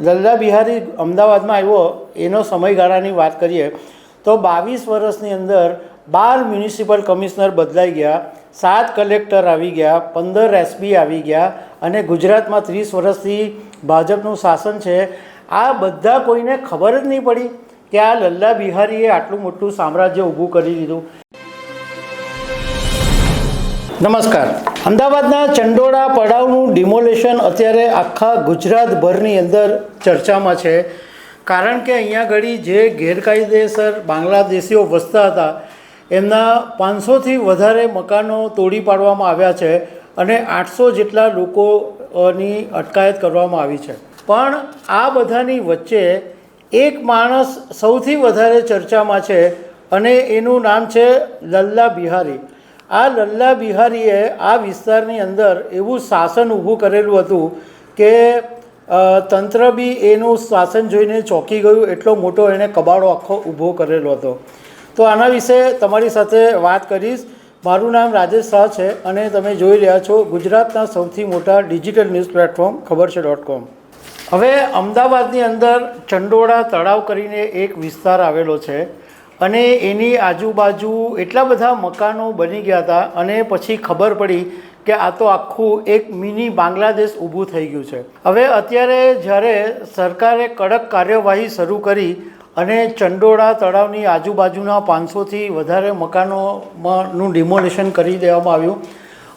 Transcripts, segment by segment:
લલ્લા બિહારી અમદાવાદમાં આવ્યો, એનો સમયગાળાની વાત કરીએ, તો બાવીસ વર્ષની અંદર બાર મ્યુનિસિપલ કમિશનર બદલાઈ ગયા, સાત કલેક્ટર આવી ગયા, પંદર એસપી આવી ગયા અને ગુજરાતમાં ત્રીસ વર્ષથી ભાજપનું શાસન છે. આ બધા કોઈને ખબર જ નહીં પડી કે આ લલ્લા બિહારીએ આટલું મોટું સામ્રાજ્ય ઊભું કરી દીધું. નમસ્કાર. અમદાવાદના ચંડોળા પડાવનું ડિમોલેશન અત્યારે આખા ગુજરાતભરની અંદર ચર્ચામાં છે. કારણ કે અહીંયા ઘડી જે ગેરકાયદેસર બાંગ્લાદેશીઓ વસતા હતા, એમના પાંચસોથી વધારે મકાનો તોડી પાડવામાં આવ્યા છે અને આઠસો જેટલા લોકોની અટકાયત કરવામાં આવી છે. પણ આ બધાની વચ્ચે એક માણસ સૌથી વધારે ચર્ચામાં છે અને એનું નામ છે લલ્લા બિહારી. આ લલ્લા બિહારીએ આ વિસ્તારની અંદર એવું શાસન ઊભું કરેલું હતું કે તંત્ર બી એનું શાસન જોઈને ચોંકી ગયું, એટલો મોટો એણે કબાડો આખો ઊભો કરેલો હતો. તો આના વિશે તમારી સાથે વાત કરીશ. મારું નામ રાજેશ શાહ છે અને તમે જોઈ રહ્યા છો ગુજરાતના સૌથી મોટા ડિજિટલ ન્યૂઝ પ્લેટફોર્મ, ખબર છે ડોટ કોમ. હવે અમદાવાદની અંદર ચંડોળા તળાવ કરીને એક વિસ્તાર આવેલો છે. અને એની આજુબાજુ એટલા બધા મકાનો બની ગયા હતા અને પછી ખબર પડી કે આ તો આખું એક મિની બાંગ્લાદેશ ઊભું થઈ ગયું છે. હવે અત્યારે જ્યારે સરકારે કડક કાર્યવાહી શરૂ કરી અને ચંડોળા તળાવની આજુબાજુના પાંચસોથી વધારે મકાનોમાંનું ડિમોલેશન કરી દેવામાં આવ્યું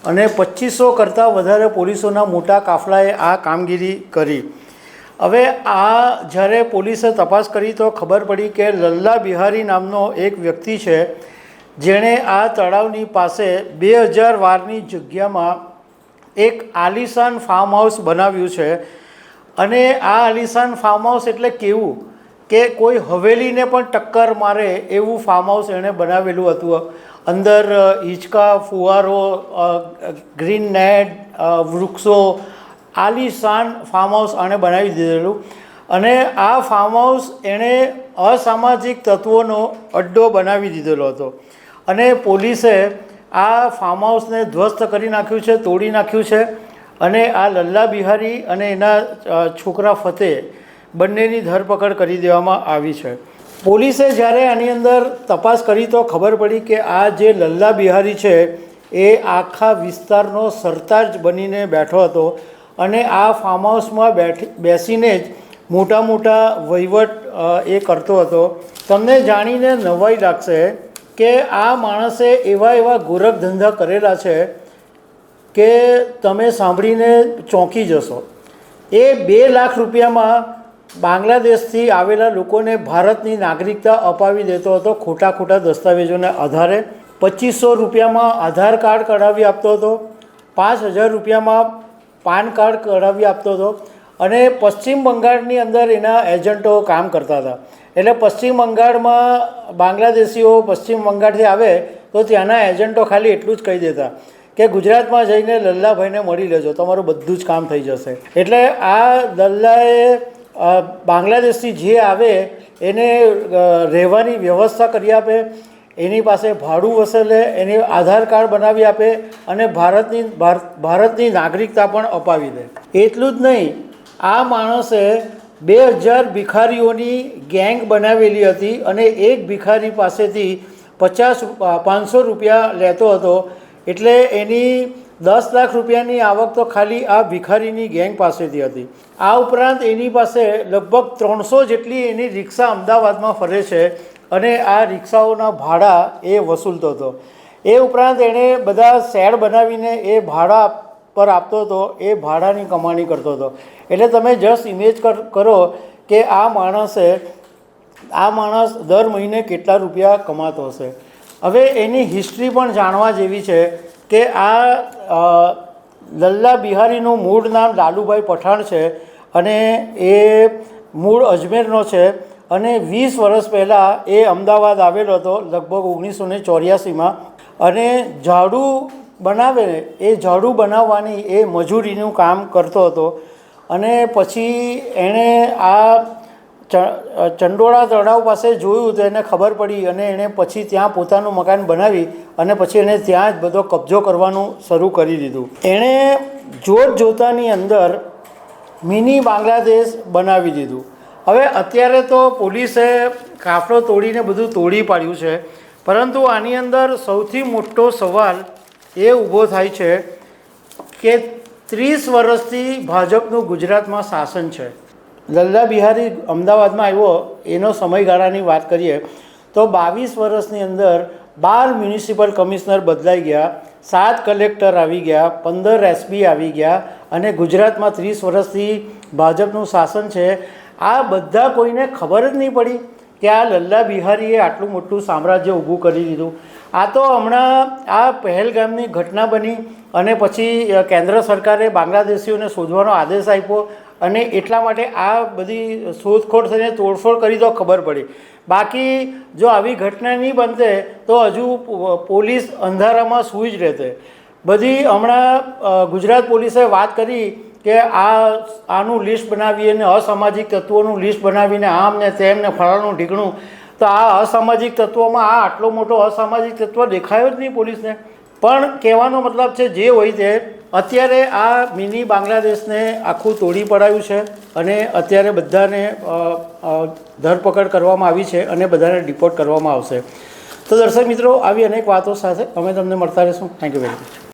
અને પચીસો કરતાં વધારે પોલીસોના મોટા કાફલાએ આ કામગીરી કરી. હવે આ જ્યારે પોલીસે તપાસ કરી તો ખબર પડી કે લલ્લા બિહારી નામનો એક વ્યક્તિ છે, જેણે આ તળાવની પાસે બે હજાર વારની જગ્યામાં એક આલિશાન ફાર્મ હાઉસ બનાવ્યું છે. અને આ આલિશાન ફાર્મ હાઉસ એટલે કેવું? કે કોઈ હવેલીને પણ ટક્કર મારે એવું ફાર્મ હાઉસ એણે બનાવેલું હતું. અંદર હિંચકા, ફુવારો ગ્રીન નેટ વૃક્ષો આલિશાન ફાર્મ હાઉસ આણે બનાવી દીધેલું. અને આ ફાર્મ હાઉસ એણે અસામાજિક તત્વોનો અડ્ડો બનાવી દીધેલો હતો. અને પોલીસે આ ફાર્મ હાઉસને ધ્વસ્ત કરી નાખ્યું છે, તોડી નાખ્યું છે. અને આ લલ્લા બિહારી અને એના છોકરા ફતેહ બંનેની ધરપકડ કરી દેવામાં આવી છે. પોલીસે જ્યારે આની અંદર તપાસ કરી તો ખબર પડી કે આ જે લલ્લા બિહારી છે, એ આખા વિસ્તારનો સરતાજ બનીને બેઠો હતો. અને આ ફાર્મ હાઉસમાં બેઠી, બેસીને જ મોટા મોટા વહીવટ એ કરતો હતો. તમને જાણીને નવાઈ લાગશે કે આ માણસે એવા એવા ગોરખ ધંધા કરેલા છે કે તમે સાંભળીને ચોંકી જશો. એ બે લાખ રૂપિયામાં બાંગ્લાદેશથી આવેલા લોકોને ભારતની નાગરિકતા અપાવી દેતો હતો ખોટા ખોટા દસ્તાવેજોના આધારે. પચીસો રૂપિયામાં આધાર કાર્ડ કઢાવી આપતો હતો. પાંચ હજાર રૂપિયામાં પાન કાર્ડ કઢાવી આપતો હતો અને પશ્ચિમ બંગાળની અંદર એના એજન્ટો કામ કરતા હતા. એટલે પશ્ચિમ બંગાળમાં બાંગ્લાદેશીઓ પશ્ચિમ બંગાળથી આવે તો ત્યાંના એજન્ટો ખાલી એટલું જ કહી દેતા કે ગુજરાતમાં જઈને લલ્લાભાઈને મળી લેજો, તમારું બધું જ કામ થઈ જશે. એટલે આ લલ્લાએ બાંગ્લાદેશથી જે આવે એને રહેવાની વ્યવસ્થા કરી આપે એની પાસે ભાડું વસૂલે એને આધાર કાર્ડ બનાવી આપે અને ભારતની ભાર- ભારતની નાગરિકતા પણ અપાવી દે. એટલું જ નહીં, આ માણસે બે હજાર ભિખારીઓની ગેંગ બનાવેલી હતી અને એક ભિખારી પાસેથી પચાસ પાંચસો રૂપિયા લેતો હતો. એટલે એની દસ લાખ રૂપિયાની આવક તો ખાલી આ ભિખારીની ગેંગ પાસેથી હતી. આ ઉપરાંત એની પાસે લગભગ ત્રણસો જેટલી એની રિક્ષા અમદાવાદમાં ફરે છે. અને આ રિક્ષાઓના ભાડા એ વસૂલતો હતો. એ ઉપરાંત એણે બધા શેડ બનાવીને એ ભાડા પર આપતો હતો, એ ભાડાની કમાણી કરતો હતો. એટલે તમે જસ્ટ ઇમેજ કર- કે આ માણસે, આ માણસ દર મહિને કેટલા રૂપિયા કમાતો હશે. હવે એની હિસ્ટ્રી પણ જાણવા જેવી છે કે આ લલ્લા બિહારીનું મૂળ નામ લાલુભાઈ પઠાણ છે અને એ મૂળ અજમેરનો છે. અને વીસ વર્ષ પહેલાં એ અમદાવાદ આવેલો હતો, લગભગ ઓગણીસો ને ચોર્યાસીમાં. અને ઝાડુ બનાવે, એ ઝાડુ બનાવવાની એ મજૂરીનું કામ કરતો હતો. અને પછી એણે આ ચંડોળા તળાવ પાસે જોયું તો એને ખબર પડી અને એણે પછી ત્યાં પોતાનું મકાન બનાવી અને પછી એણે ત્યાં જ બધો કબજો કરવાનું શરૂ કરી દીધું. એણે જોત જોતાની અંદર મિની બાંગ્લાદેશ બનાવી દીધું. હવે અત્યારે તો પોલીસે કાફલો તોડીને બધું તોડી પાડ્યું છે. પરંતુ આની અંદર સૌથી મોટો સવાલ એ ઊભો થાય છે કે ત્રીસ વર્ષથી ભાજપનું ગુજરાતમાં શાસન છે. લલ્લા બિહારી અમદાવાદમાં આવ્યો, એનો સમયગાળાની વાત કરીએ, તો બાવીસ વર્ષની અંદર બાર મ્યુનિસિપલ કમિશનર બદલાઈ ગયા, સાત કલેક્ટર આવી ગયા, પંદર એસપી આવી ગયા, અને ગુજરાતમાં ત્રીસ વર્ષથી ભાજપનું શાસન છે. આ બધા કોઈને ખબર જ નહીં પડી કે આ લલ્લા બિહારીએ આટલું મોટું સામ્રાજ્ય ઊભું કરી દીધું. આ તો હમણાં આ પહેલગામની ઘટના બની અને પછી કેન્દ્ર સરકારે બાંગ્લાદેશીઓને શોધવાનો આદેશ આપ્યો અને એટલા માટે આ બધી શોધખોળ થઈને તોડફોડ કરી તો ખબર પડી. બાકી જો આવી ઘટના નહીં બનતે તો હજુ પોલીસ અંધારામાં સૂઈ જ રહેતે બધી હમણાં ગુજરાત પોલીસે વાત કરી કે આ આનું લિસ્ટ બનાવીએ અને અસામાજિક તત્વોનું લિસ્ટ બનાવીને આમ ને તેમ ને ફલાણું ઢીકણું, તો આ અસામાજિક તત્વોમાં આ આટલો મોટો અસામાજિક તત્વ દેખાયો જ નહીં પોલીસને. પણ કહેવાનો મતલબ છે જે હોય તે, અત્યારે આ મિની બાંગ્લાદેશને આખું તોડી પડાયું છે અને અત્યારે બધાને ધરપકડ કરવામાં આવી છે અને બધાને ડિપોર્ટ કરવામાં આવશે. તો દર્શક મિત્રો, આવી અનેક વાતો સાથે અમે તમને મળતા રહીશું. Thank you very much